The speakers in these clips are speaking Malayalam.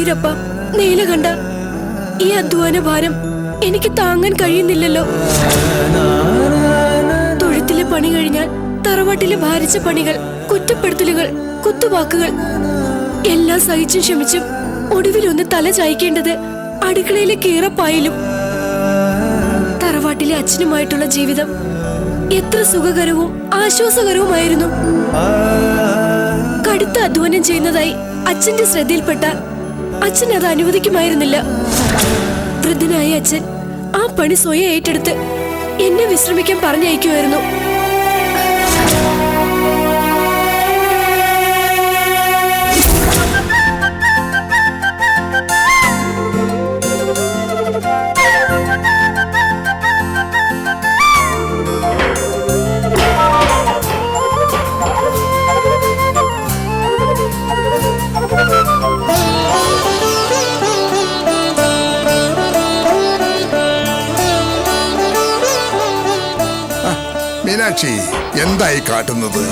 ഭൈരപ്പ നീലകണ്ഠ ഈ അധ്വാന ഭാരം എനിക്ക് താങ്ങാൻ കഴിയുന്നില്ലല്ലോ. തൊഴുത്തിലെ പണി കഴിഞ്ഞാൽ തറവാട്ടിലെ ഭാരിച്ച പണികൾ കുറ്റപ്പെടുത്തലുകൾ കുത്തുവാക്കുകൾ. എല്ലാം സഹിച്ചും ക്ഷമിച്ചും ഒടുവിലൊന്ന് തല ചായ്ക്കേണ്ടത് അടുക്കളയിലെ കീറപ്പായലും. തറവാട്ടിലെ അച്ഛനുമായിട്ടുള്ള ജീവിതം എത്ര സുഖകരവും ആശ്വാസകരവുമായിരുന്നു. കടുത്ത അധ്വാനം ചെയ്യുന്നതായി അച്ഛന്റെ ശ്രദ്ധയിൽപ്പെട്ട അച്ഛൻ അത് അനുവദിക്കുമായിരുന്നില്ല. വൃദ്ധനായ അച്ഛൻ ആ പണി സ്വയം ഏറ്റെടുത്ത് എന്നെ വിശ്രമിക്കാൻ പറഞ്ഞയക്കുമായിരുന്നു. മീനാക്ഷി എന്തായി കാട്ടുന്നത്?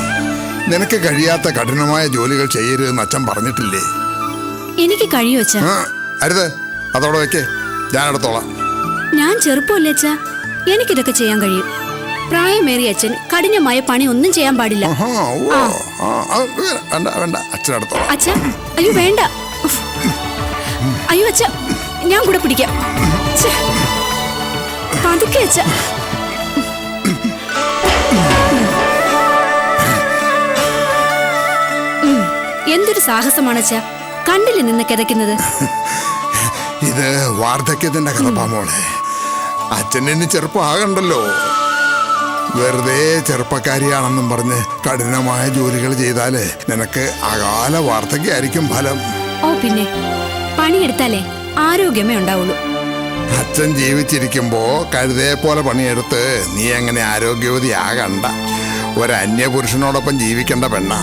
നിനക്ക് കഴിയാത്ത കഠിനമായ ജോലികൾ ചെയ്യരുതെന്ന് അച്ഛൻ പറഞ്ഞിട്ടില്ലേ? എനിക്ക് കഴിയോ അച്ഛാ? ആ അരുത്. അതോടെ വെക്കേ. ഞാൻ എടുത്തോളാം ഞാൻ ചെറുപ്പമല്ലേ അച്ഛാ? എനിക്കിതൊക്കെ ചെയ്യാൻ കഴിയും. പ്രായമേറിയ അച്ഛൻ കഠിനമായ പണി ഒന്നും ചെയ്യാൻ പാടില്ല. ആഹാ, ഓ, ആ, ആ, വേണ്ട വേണ്ട. അച്ഛൻ എടുത്തോളാം അച്ഛാ അയ്യോ വേണ്ട. ഉഫ്. അയ്യോ അച്ഛ ഞാൻ കൂടെ പിടിക്കാം. ഛെ. പതുക്കെ അച്ഛ. എന്തൊരു സാഹസമാണ് അച്ഛ? കണ്ടില്ലേ നിന്ന് കിതയ്ക്കുന്നത്. ഇത് വാർദ്ധക്യത്തിന്റെ കഥ മോളെ. ചെറുപ്പം ആകണ്ടല്ലോ ചെറുപ്പമാകണ്ടല്ലോ. വെറുതെ ചെറുപ്പക്കാരിയാണെന്നും പറഞ്ഞ് കഠിനമായ ജോലികൾ ചെയ്താൽ നിനക്ക് അകാല വാർദ്ധക്യായിരിക്കും ഫലം. ഓ പിന്നെ. പണിയെടുത്താലേ ആരോഗ്യമേ ഉണ്ടാവുള്ളൂ. അച്ഛൻ ജീവിച്ചിരിക്കുമ്പോ കഴുതയെ പോലെ പണിയെടുത്ത് നീ അങ്ങനെ ആരോഗ്യവതിയാകണ്ട. ഒരു അന്യപുരുഷനോടൊപ്പം ജീവിക്കേണ്ട പെണ്ണ.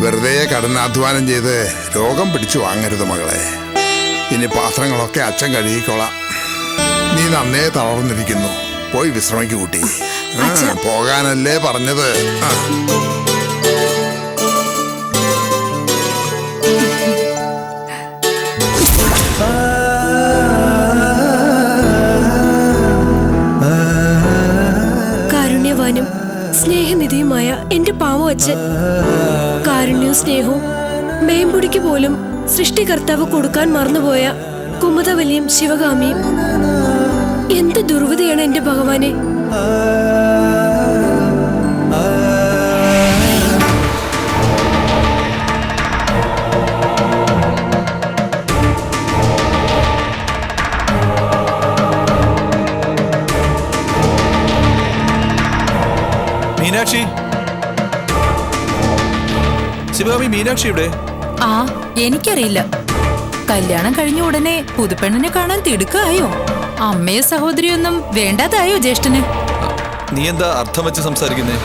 വെറുതെ കഠിനാധ്വാനം ചെയ്ത് രോഗം പിടിച്ചു വാങ്ങരുത് മകളെ. ഇനി പാത്രങ്ങളൊക്കെ അച്ഛൻ കഴുകിക്കൊള്ളാം നീ നന്നേ തളർന്നിരിക്കുന്നു. പോയി വിശ്രമിക്കൂട്ടി പോകാനല്ലേ പറഞ്ഞത്. കാരുണ്യവാനും സ്നേഹനിധിയുമായ എന്റെ പാവ അച്ഛൻ. കാരുണ്യവും സ്നേഹവും മേമ്പുടിക്ക് പോലും സൃഷ്ടികർത്താവ് കൊടുക്കാൻ മറന്നുപോയ കുമുദവലിയും ശിവകാമിയും. എന്ത് ദുർവിധിയാണ് എന്റെ ഭഗവാനെ? ശിവകാമി മീനാക്ഷി എവിടെ? ആ എനിക്കറിയില്ല. കല്യാണം കഴിഞ്ഞ ഉടനെ പുതുപ്പെണ്ണിനെ കാണാൻ തിടുക്കായോ? അമ്മയോ സഹോദരിയൊന്നും വേണ്ടാതായോ ജ്യേഷ്ഠന്? നീ എന്താ അർത്ഥം വെച്ച് സംസാരിക്കുന്നേ?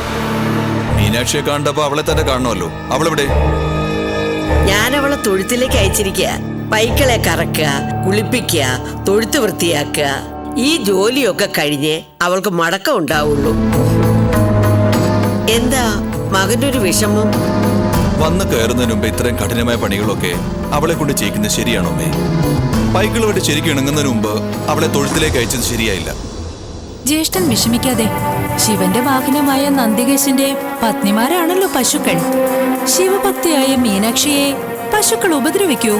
മീനാക്ഷിയെ കാണണ്ടപ്പോ അവളെ തന്നെ കാണണമല്ലോ. അവളെവിടെ? ഞാൻ അവളെ തൊഴുത്തിലേക്ക് അയച്ചിരിക്കുക. പൈക്കളെ കറക്കുക കുളിപ്പിക്കുക തൊഴുത്ത് വൃത്തിയാക്കുക. ഈ ജോലിയൊക്കെ കഴിഞ്ഞ് അവൾക്ക് മടക്കം ഉണ്ടാവുള്ളൂ. എന്താ മകന്റെ ഒരു വിഷമം? വന്ന് കയറുന്നതിന് മുമ്പ് ഇത്രയും കഠിനമായ പണികളൊക്കെ അവളെ കൊണ്ട് ചെയ്യിക്കുന്നത് ശരിയാണോ മേ പൈകളുമായിട്ട് ശരിക്കും ഇണങ്ങുന്നതിന് മുമ്പ് അവളെ തൊഴുത്തിലേക്ക് അയച്ചത് ശരിയായില്ല. ജ്യേഷ്ഠൻ വിഷമിക്കാതെ ശിവന്റെ വാഹനമായ നന്ദികേശന്റെ പത്നിമാരാണല്ലോ പശുക്കൾ. ശിവഭക്തിയായ മീനാക്ഷിയെ പശുക്കൾ ഉപദ്രവിക്കൂ.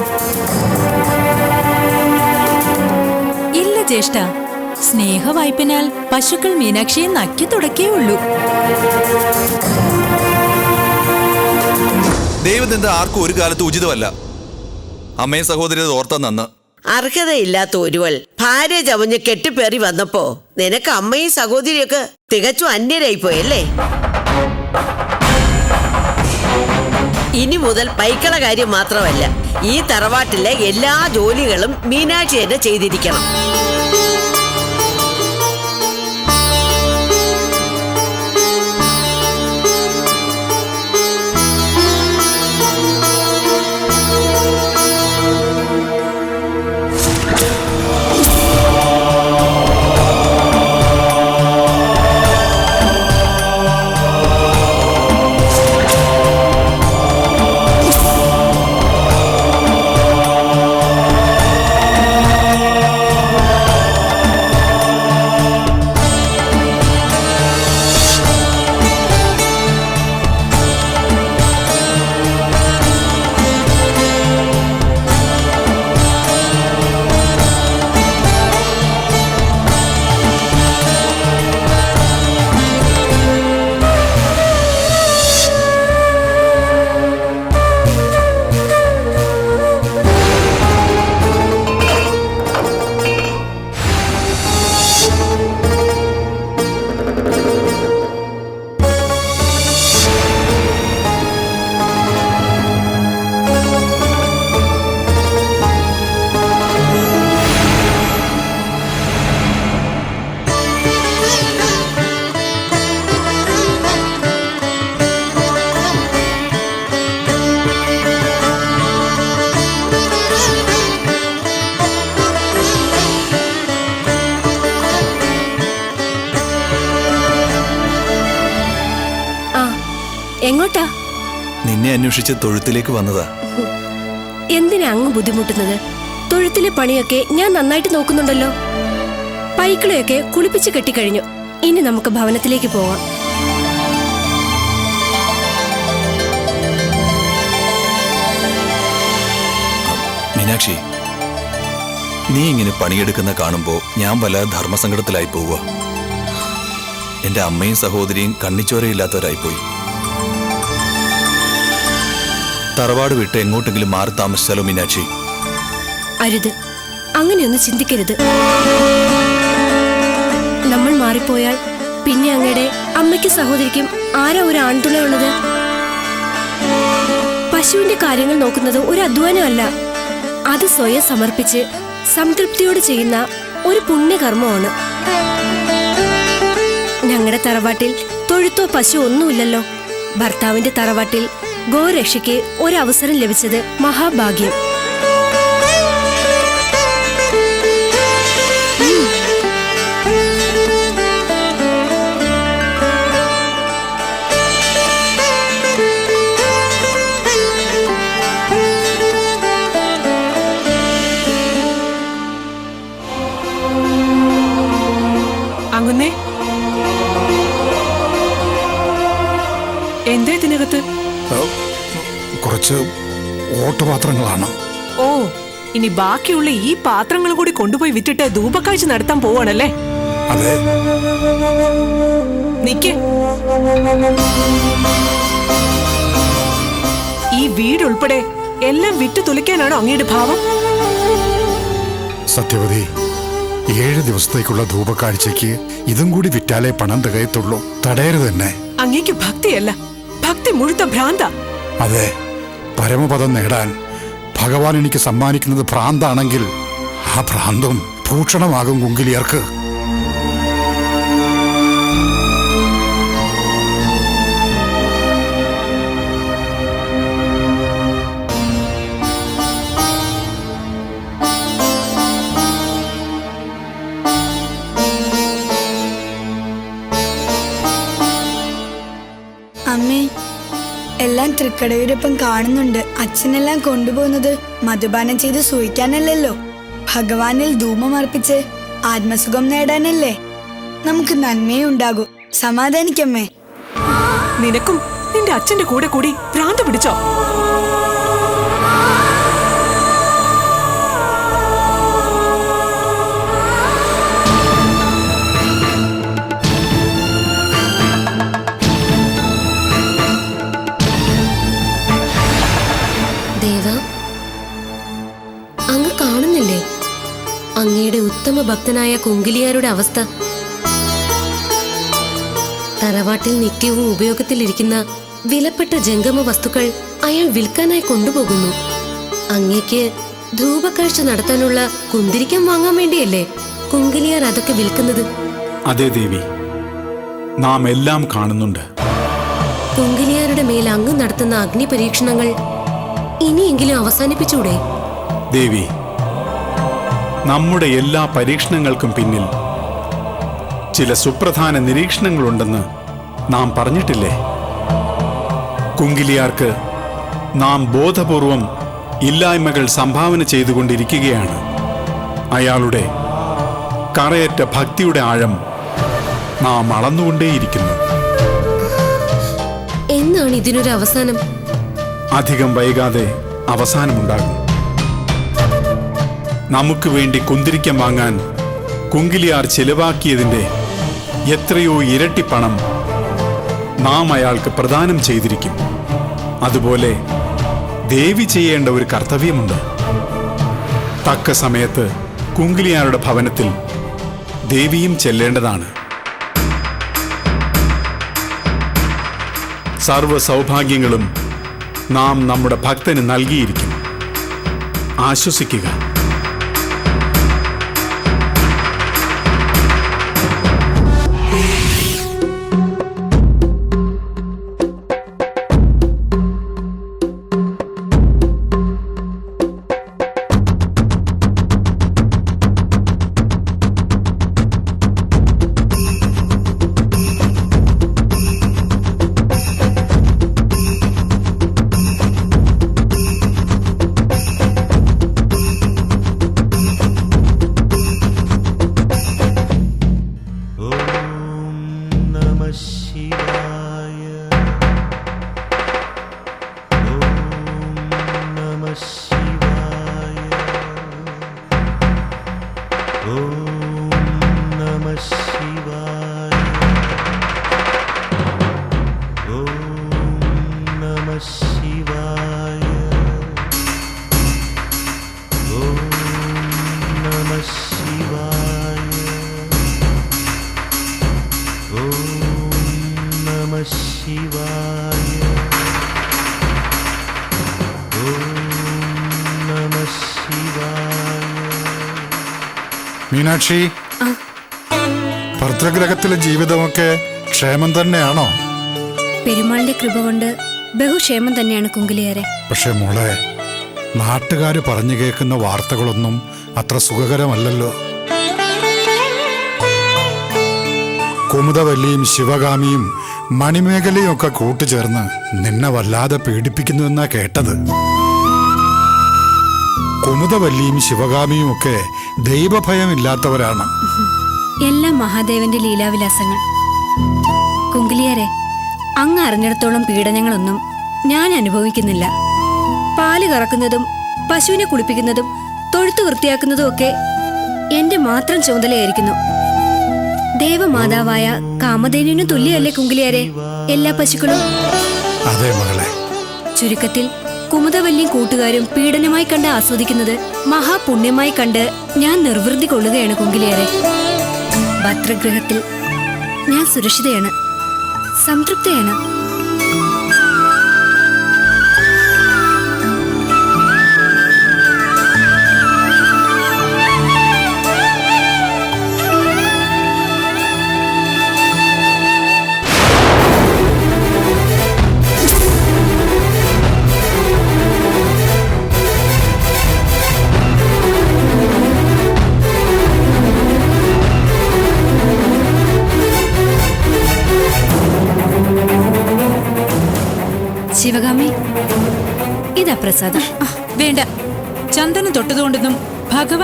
ഇല്ല ജ്യേഷ്ഠ സ്നേഹവായ്പിനാൽ പശുക്കൾ മീനാക്ഷിയെ നക്കി തുടക്കേ ദൈവത്തിന്റെ ആർക്കും ഒരു കാലത്ത് ഉചിതമല്ല. അമ്മയും സഹോദരി ഓർത്ത നന്ന്. അർഹതയില്ലാത്ത ഒരുവൾ ഭാര്യ ചവഞ്ഞ് കെട്ടിപ്പേറി വന്നപ്പോ നിനക്ക് അമ്മയും സഹോദരിയൊക്കെ തികച്ചും അന്യരായി പോയല്ലേ ഇനി മുതൽ പൈക്കള കാര്യം മാത്രമല്ല ഈ തറവാട്ടിലെ എല്ലാ ജോലികളും മീനാക്ഷി തന്നെ ചെയ്തിരിക്കണം. എങ്ങോട്ടാ? നിന്നെ അന്വേഷിച്ച് തൊഴുത്തിലേക്ക് വന്നതാ. എന്തിനാ അങ്ങ് ബുദ്ധിമുട്ടുന്നത്? തൊഴുത്തിലെ പണിയൊക്കെ ഞാൻ നന്നായിട്ട് നോക്കുന്നുണ്ടല്ലോ. പൈക്കിളെയൊക്കെ കുളിപ്പിച്ച് കെട്ടിക്കഴിഞ്ഞു. ഇനി നമുക്ക് ഭവനത്തിലേക്ക് പോവാം. മീനാക്ഷി നീ ഇങ്ങനെ പണിയെടുക്കുന്ന കാണുമ്പോൾ ഞാൻ വല്ല ധർമ്മസങ്കടത്തിലായി പോവുക. എന്റെ അമ്മയും സഹോദരിയും കണ്ണിച്ചോരയില്ലാത്തവരായിപ്പോയി. തറവാട് വിട്ട് എങ്ങോട്ടെങ്കിലും മാറി താമസിച്ചാലോ മീനാക്ഷി? അരുത്. അങ്ങനെയൊന്നും ചിന്തിക്കരുത്. നമ്മൾ മാറിപ്പോയാൽ പിന്നെ അങ്ങയുടെ അമ്മയ്ക്ക് സഹോദരിക്കും ആരാ ഒരു ആൺതുണയുള്ളത് പശുവിന്റെ കാര്യങ്ങൾ നോക്കുന്നത് ഒരു അധ്വാനമല്ല. അത് സ്വയം സമർപ്പിച്ച് സംതൃപ്തിയോട് ചെയ്യുന്ന ഒരു പുണ്യകർമ്മമാണ്. ഞങ്ങളുടെ തറവാട്ടിൽ തൊഴുത്തോ പശു ഒന്നുമില്ലല്ലോ. ഭർത്താവിന്റെ തറവാട്ടിൽ ഗോരക്ഷയ്ക്ക് ഒരവസരം ലഭിച്ചത് മഹാഭാഗ്യം. ഇനി ബാക്കിയുള്ള ഈ പാത്രങ്ങൾ കൂടി കൊണ്ടുപോയി വിറ്റിട്ട് ധൂപക്കാഴ്ച നടത്താൻ പോവാണല്ലേ? അതെ. നിക്ക്. ഈ വീടുൾപ്പെടെ എല്ലാം വിറ്റു തുലയ്ക്കാനാണോ അങ്ങയുടെ ഭാവം? സത്യവതി ഏഴ് ദിവസത്തേക്കുള്ള ധൂപക്കാഴ്ചയ്ക്ക് ഇതും കൂടി വിറ്റാലേ പണം തികയത്തുള്ളൂ. തടയരുത് തന്നെ അങ്ങേക്ക് ഭക്തിയല്ല. ഭക്തി മുഴുത്ത ഭ്രാന്ത. അതെ. പരമപദം നേടാൻ ഭഗവാൻ എനിക്ക് സമ്മാനിക്കുന്നത് ഭ്രാന്താണെങ്കിൽ ആ ഭ്രാന്തും ഭൂഷണമാകും കുങ്കിലിയർക്ക്. അമ്മേ എല്ലാം തൃക്കടയൂരൊപ്പം കാണുന്നുണ്ട്. അച്ഛനെല്ലാം കൊണ്ടുപോകുന്നത് മധുപാനം ചെയ്ത് സൂയിക്കാനല്ലല്ലോ. ഭഗവാനിൽ ധൂമം അർപ്പിച്ച് ആത്മസുഖം നേടാനല്ലേ? നമുക്ക് നന്മയും ഉണ്ടാകും. സമാധാനിക്കമ്മേ. നിനക്കും നിന്റെ അച്ഛന്റെ കൂടെ കൂടി ഭ്രാന്ത് പിടിച്ചോ? അങ്ങയുടെ ഉത്തമ ഭക്തനായ കുങ്കിലിയാരുടെ അവസ്ഥ. തറവാട്ടിൽ നിത്യവും ഉപയോഗത്തിലിരിക്കുന്ന വിലപ്പെട്ട ജംഗമ വസ്തുക്കൾ അയാൾ വിൽക്കാനായി കൊണ്ടുപോകുന്നു. അങ്ങേക്ക് ധൂപക്കാഴ്ച നടത്താനുള്ള കുന്തിരിക്കം വാങ്ങാൻ വേണ്ടിയല്ലേ കുങ്കിലിയാർ അതൊക്കെ വിൽക്കുന്നത്? അതെ ദേവി നാം എല്ലാം കാണുന്നുണ്ട്. കുങ്കിലിയാരുടെ മേൽ അങ്ങ് നടത്തുന്ന അഗ്നി പരീക്ഷണങ്ങൾ ഇനിയെങ്കിലും അവസാനിപ്പിച്ചൂടെ? ദേവി നമ്മുടെ എല്ലാ പരീക്ഷണങ്ങൾക്കും പിന്നിൽ ചില സുപ്രധാന നിരീക്ഷണങ്ങളുണ്ടെന്ന് നാം പറഞ്ഞിട്ടില്ലേ? കുങ്കിലിയാർക്ക് നാം ബോധപൂർവം ഇല്ലായ്മകൾ സംഭാവന ചെയ്തുകൊണ്ടിരിക്കുകയാണ്. അയാളുടെ കറയറ്റ ഭക്തിയുടെ ആഴം നാം അളന്നുകൊണ്ടേയിരിക്കുന്നു. എന്നാണ് ഇതിനൊരു അവസാനം അധികം വൈകാതെ അവസാനമുണ്ടാകും. നമുക്ക് വേണ്ടി കുന്തിരിക്കം വാങ്ങാൻ കുങ്കിലിയാർ ചെലവാക്കിയതിന്റെ എത്രയോ ഇരട്ടി പണം നാം അയാൾക്ക് പ്രദാനം ചെയ്തിരിക്കും. അതുപോലെ ദേവി ചെയ്യേണ്ട ഒരു കർത്തവ്യമുണ്ട്. തക്ക സമയത്ത് കുങ്കിലിയാരുടെ ഭവനത്തിൽ ദേവിയും ചെല്ലേണ്ടതാണ്. സർവ സൗഭാഗ്യങ്ങളും നാം നമ്മുടെ ഭക്തന് നൽകിയിരിക്കും. ആശ്വസിക്കുക. മീനാക്ഷി ഭർത്തഗ്രഹത്തിലെ ജീവിതമൊക്കെ ക്ഷേമം തന്നെയാണോ? പെരുമാളിന്റെ കൃപ കൊണ്ട് ബഹുക്ഷേമം തന്നെയാണ് കുങ്കിലിയേറെ പക്ഷെ മോളെ നാട്ടുകാര് പറഞ്ഞു കേൾക്കുന്ന വാർത്തകളൊന്നും അത്ര സുഖകരമല്ലല്ലോ. കുമുദവല്ലിയും ശിവകാമിയും മണിമേഖലയും ഒക്കെ കൂട്ടുചേർന്ന് നിന്നെ വല്ലാതെ പീഡിപ്പിക്കുന്നുവെന്നാ കേട്ടത്. കുമുദവല്ലിയും ശിവകാമിയും ഒക്കെ ദൈവഭയമില്ലാത്തവരാണ്. എല്ലാം മഹാദേവന്റെ ലീലാവിലാസങ്ങൾ. കുങ്കിലിയാരെ അങ്ങ് അറിഞ്ഞിടത്തോളം പീഡനങ്ങളൊന്നും ഞാൻ അനുഭവിക്കുന്നില്ല. പാൽ കറക്കുന്നതും പശുവിനെ കുളിപ്പിക്കുന്നതും തൊഴുത്ത് വൃത്തിയാക്കുന്നതും ഒക്കെ എന്റെ മാത്രം ചുമതലയായിരിക്കുന്നു. ദേവമാതാവായ കാമധേനുവിന് തുല്യല്ലേ കുങ്കിലിയാരെ എല്ലാ പശുക്കളും? അതെ മകളെ. ചുരുക്കത്തിൽ കുമുദവല്ലിയും കൂട്ടുകാരും പീഡനമായി കണ്ട് ആസ്വദിക്കുന്നത് മഹാപുണ്യമായി കണ്ട് ഞാൻ നിർവൃതി കൊള്ളുകയാണ് കുങ്കിലിയാരെ ഭദ്രഗ്രഹത്തിൽ ഞാൻ സുരക്ഷിതയാണ് സംതൃപ്തയാണ്.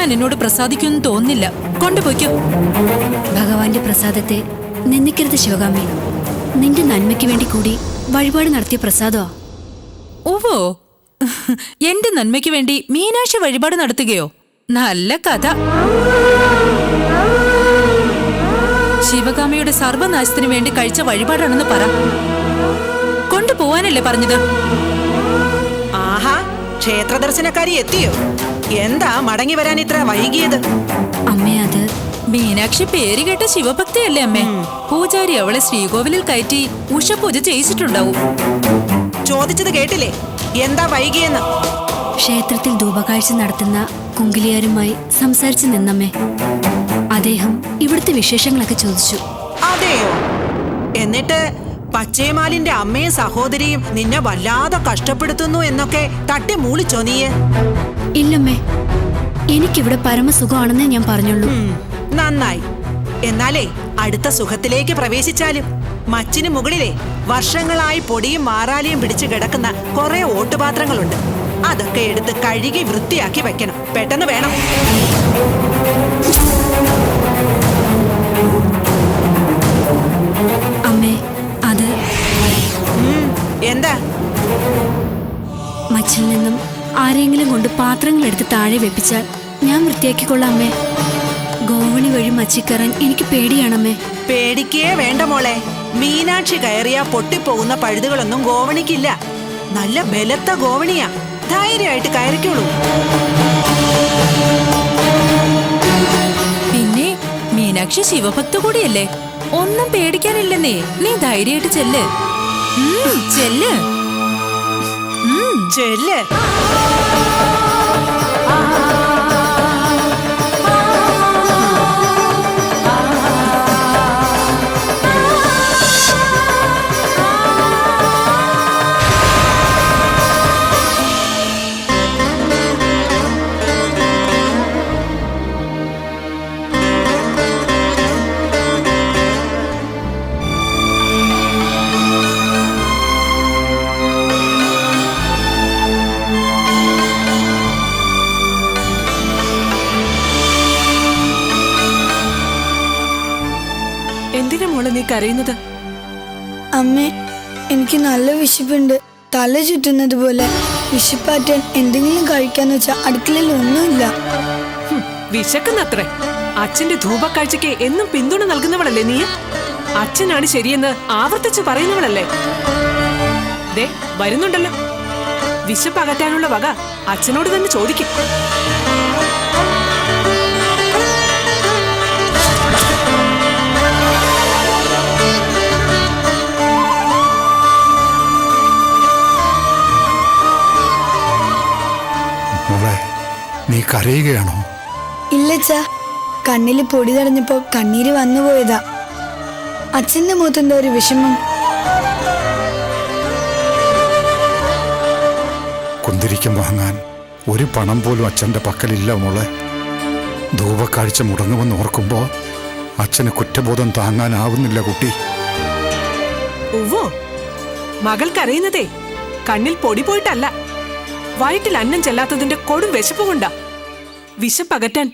ഭഗവാൻ എന്നോട് പ്രസാദിക്കുമെന്ന് തോന്നില്ല കൊണ്ടുപോയിക്കോ. ഭഗവാന്റെ പ്രസാദത്തെ നിന്ദിക്കരുത് ശിവകാമി. നിന്റെ നന്മയ്ക്ക് വേണ്ടി കൂടി വഴിപാട് നടത്തിയ പ്രസാദോ? ഓവോ എന്റെ നന്മയ്ക്ക് വേണ്ടി മീനാക്ഷി വഴിപാട് നടത്തുകയോ? നല്ല കഥ. ശിവകാമിയുടെ സർവനാശത്തിന് വേണ്ടി കഴിച്ച വഴിപാടാണെന്ന് പറ. കൊണ്ടുപോവാനല്ലേ പറഞ്ഞത്? ആഹാ ക്ഷേത്ര ദർശനക്കാരി എത്തിയോ? എന്താ മടങ്ങി വരാൻ ഇത്ര വൈകിയത്? അമ്മേ അത് മീനാക്ഷി പേര് കേട്ട ശിവഭക്തിയല്ലേ അമ്മേ? പൂജാരി അവളെ ശ്രീകോവിലിൽ കയറ്റി ഉഷപൂജ ചെയ്യിച്ചിട്ടുണ്ടാവും. ചോദിച്ചത് കേട്ടില്ലേ? എന്താ വൈകിയെന്ന്? ക്ഷേത്രത്തിൽ ധൂപകാഴ്ച നടത്തുന്ന കുങ്കിലിയാരുമായി സംസാരിച്ചു നിന്നമ്മേ. അദ്ദേഹം ഇവിടുത്തെ വിശേഷങ്ങളൊക്കെ ചോദിച്ചു. അതെയോ? എന്നിട്ട് പച്ചേമാലിന്റെ അമ്മയും സഹോദരിയും നിന്നെ വല്ലാതെ കഷ്ടപ്പെടുത്തുന്നു എന്നൊക്കെ തട്ടി മൂളിച്ചോ നീയെ? ഇല്ലമ്മേ എനിക്കിവിടെ പരമസുഖമാണെന്നേ ഞാൻ പറഞ്ഞുള്ളൂ. നന്നായി. എന്നാലേ അടുത്ത സുഖത്തിലേക്ക് പ്രവേശിച്ചാലും. മച്ചിന് മുകളിലെ വർഷങ്ങളായി പൊടിയും മാറാലിയും പിടിച്ചു കിടക്കുന്ന കുറെ ഓട്ടുപാത്രങ്ങളുണ്ട്. അതൊക്കെ എടുത്ത് കഴുകി വൃത്തിയാക്കി വെക്കണം. പെട്ടെന്ന് വേണം. അമ്മേ അത് എന്താ? മച്ചിൽ നിന്നും ആരെങ്കിലും കൊണ്ട് പാത്രങ്ങൾ എടുത്ത് താഴെ വെപ്പിച്ചാൽ ഞാൻ വൃത്തിയാക്കിക്കൊള്ളാം അമ്മേ. ഗോവണി വഴി മച്ചിക്കറാൻ എനിക്ക് പേടിയാണമ്മേ. പേടിക്കേ വേണ്ട മോളെ. മീനാക്ഷി കയറിയ പൊട്ടിപ്പോകുന്ന പഴുതുകളൊന്നും ഗോവണിക്കില്ല. നല്ല ബലത്ത ഗോവണിയാ. ധൈര്യമായിട്ട് കയറിക്കോളൂ. പിന്നെ മീനാക്ഷി ശിവഭക്ത കൂടിയല്ലേ ഒന്നും പേടിക്കാനില്ലെന്നേ. നീ ധൈര്യമായിട്ട് ചെല്ല്. ചെല്ല്. ചെല്ല് കരയുന്നത് അമ്മേ എനിക്ക് നല്ല വിശപ്പുണ്ട്. തല ചുറ്റുന്നത് പോലെ വിശപ്പാറ്റാൻ എന്തെങ്കിലും കഴിക്കാന്ന് വെച്ചാൽ അടുക്കളയിൽ ഒന്നുമില്ല. വിശക്കുന്നത്രേ. അച്ഛന്റെ ധൂപക്കാഴ്ചക്ക് എന്നും പിന്തുണ നൽകുന്നവളല്ലേ നീ അച്ഛനാണ് ശരിയെന്ന് ആവർത്തിച്ച് പറയുന്നവളല്ലേ? ദേ വരുന്നുണ്ടല്ലോ. വിശപ്പ് അകറ്റാനുള്ള വക അച്ഛനോട് തന്നെ ചോദിക്കും. നീ കരയുകയാണോ? ഇല്ലച്ചാ. കണ്ണിൽ പൊടി തടഞ്ഞപ്പോ കണ്ണീര് വന്നു പോയതാ. അച്ഛന്റെ മുഖത്തെന്താ ഒരു വിഷമം. കുന്തിരിക്കം വാങ്ങാൻ ഒരു പണം പോലും അച്ഛന്റെ പക്കലില്ല മോളെ. ധൂപക്കാഴ്ച മുടങ്ങുമെന്ന് ഓർക്കുമ്പോ അച്ഛന് കുറ്റബോധം താങ്ങാനാവുന്നില്ല കുട്ടി. ഉവ്വോ. മകൾക്കറിയുന്നതേ കണ്ണിൽ പൊടി പോയിട്ടല്ല. വയറ്റിൽ അന്നം ചെല്ലാത്തതിന്റെ കൊടും വിശപ്പ് കൊണ്ടാ വിശപ്പകറ്റാൻ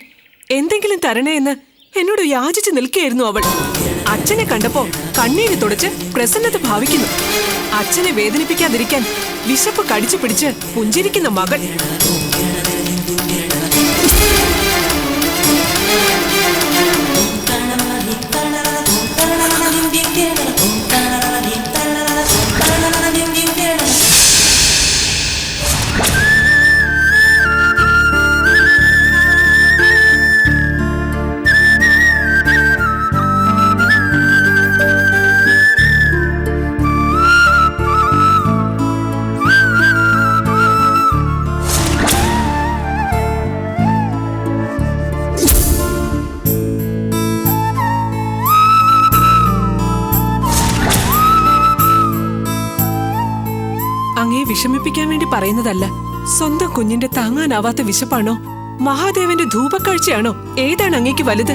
എന്തെങ്കിലും തരണേ എന്ന് എന്നോട് യാചിച്ചു നിൽക്കുകയായിരുന്നു അവൾ. അച്ഛനെ കണ്ടപ്പോ കണ്ണീര് തുടച്ച് പ്രസന്നത ഭാവിക്കുന്നു. അച്ഛനെ വേദനിപ്പിക്കാതിരിക്കാൻ വിശപ്പ് കടിച്ചു പിടിച്ച് പുഞ്ചിരിക്കുന്ന മകൾ. പറയുന്നതല്ല. സ്വന്തം കുഞ്ഞിന്റെ താങ്ങാനാവാത്ത വിശപ്പാണോ? മഹാദേവന്റെ ധൂപക്കാഴ്ചയാണോ? ഏതാണ് അങ്ങേക്ക് വലുത്?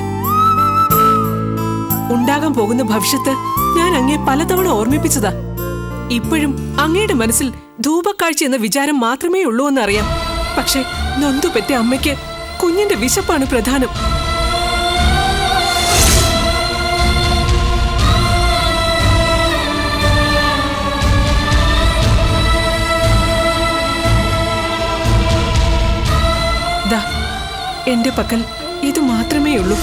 ഉണ്ടാകാൻ പോകുന്ന ഭവിഷ്യത്ത് ഞാൻ അങ്ങേ പലതവണ ഓർമ്മിപ്പിച്ചതാ. ഇപ്പോഴും അങ്ങയുടെ മനസ്സിൽ ധൂപക്കാഴ്ച എന്ന വിചാരം മാത്രമേ ഉള്ളൂ എന്നറിയാം. പക്ഷെ നൊന്തുപെറ്റ അമ്മയ്ക്ക് കുഞ്ഞിന്റെ വിശപ്പാണ് പ്രധാനം. എന്റെ പക്കൽ ഇത് മാത്രമേ ഉള്ളൂ.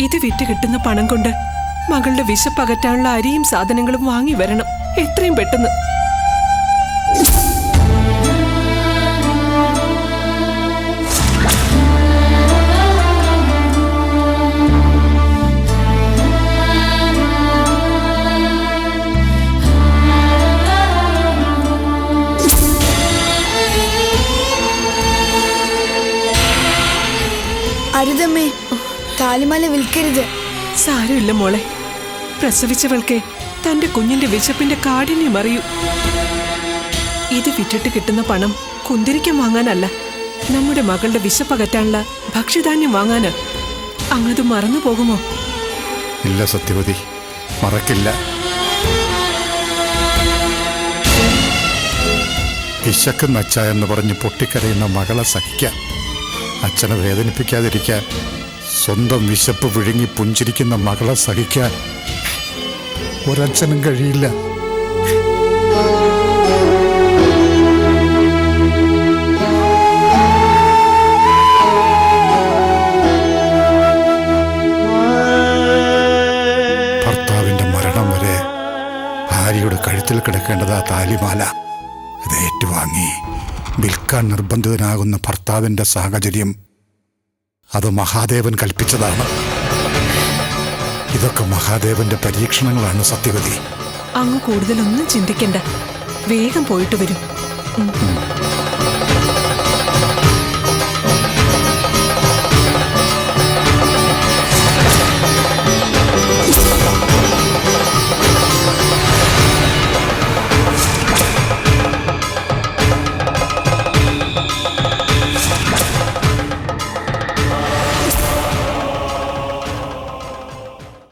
ഇത് വിറ്റ് കിട്ടുന്ന പണം കൊണ്ട് മകളുടെ വിശപ്പകറ്റാനുള്ള അരിയും സാധനങ്ങളും വാങ്ങി വരണം. എത്രയും പെട്ടെന്ന്. അരുതമ്മേ താലിമാല വിൽക്കരുത്. സാരമില്ല മോളെ. പ്രസവിച്ചവൾക്ക് തന്റെ കുഞ്ഞിന്റെ വിശപ്പിന്റെ കാഠിന്യം അറിയൂ. ഇത് വിറ്റിട്ട് കിട്ടുന്ന പണം കുന്തിരിക്കം വാങ്ങാനല്ല. നമ്മുടെ മകളുടെ വിശപ്പകറ്റാനുള്ള ഭക്ഷ്യധാന്യം വാങ്ങാന് അങ്ങത് മറന്നു പോകുമോ? ഇല്ല സത്യവതി മറക്കില്ല. വിശക്കുന്ന അച്ഛ എന്ന് പറഞ്ഞ് പൊട്ടിക്കരയുന്ന മകളെ സഹിക്കാൻ അച്ഛനെ വേദനിപ്പിക്കാതിരിക്കാൻ സ്വന്തം വിശപ്പ് വിഴുങ്ങി പുഞ്ചിരിക്കുന്ന മകളെ സഹിക്കാൻ ഒരച്ഛനും കഴിയില്ല. ഭർത്താവിന്റെ മരണം വരെ ഭാര്യയുടെ കഴുത്തിൽ കിടക്കേണ്ടത് ആ താലിമാല. അത് ഏറ്റുവാങ്ങി. വിൽക്കാൻ നിർബന്ധിതനാകുന്ന ഭർത്താവിന്റെ സാഹചര്യം അത് മഹാദേവൻ കൽപ്പിച്ചതാണ്. ഇതൊക്കെ മഹാദേവന്റെ പരീക്ഷണങ്ങളാണ് സത്യവതി അങ്ങ് കൂടുതലൊന്നും ചിന്തിക്കണ്ട. വേഗം പോയിട്ട് വരും.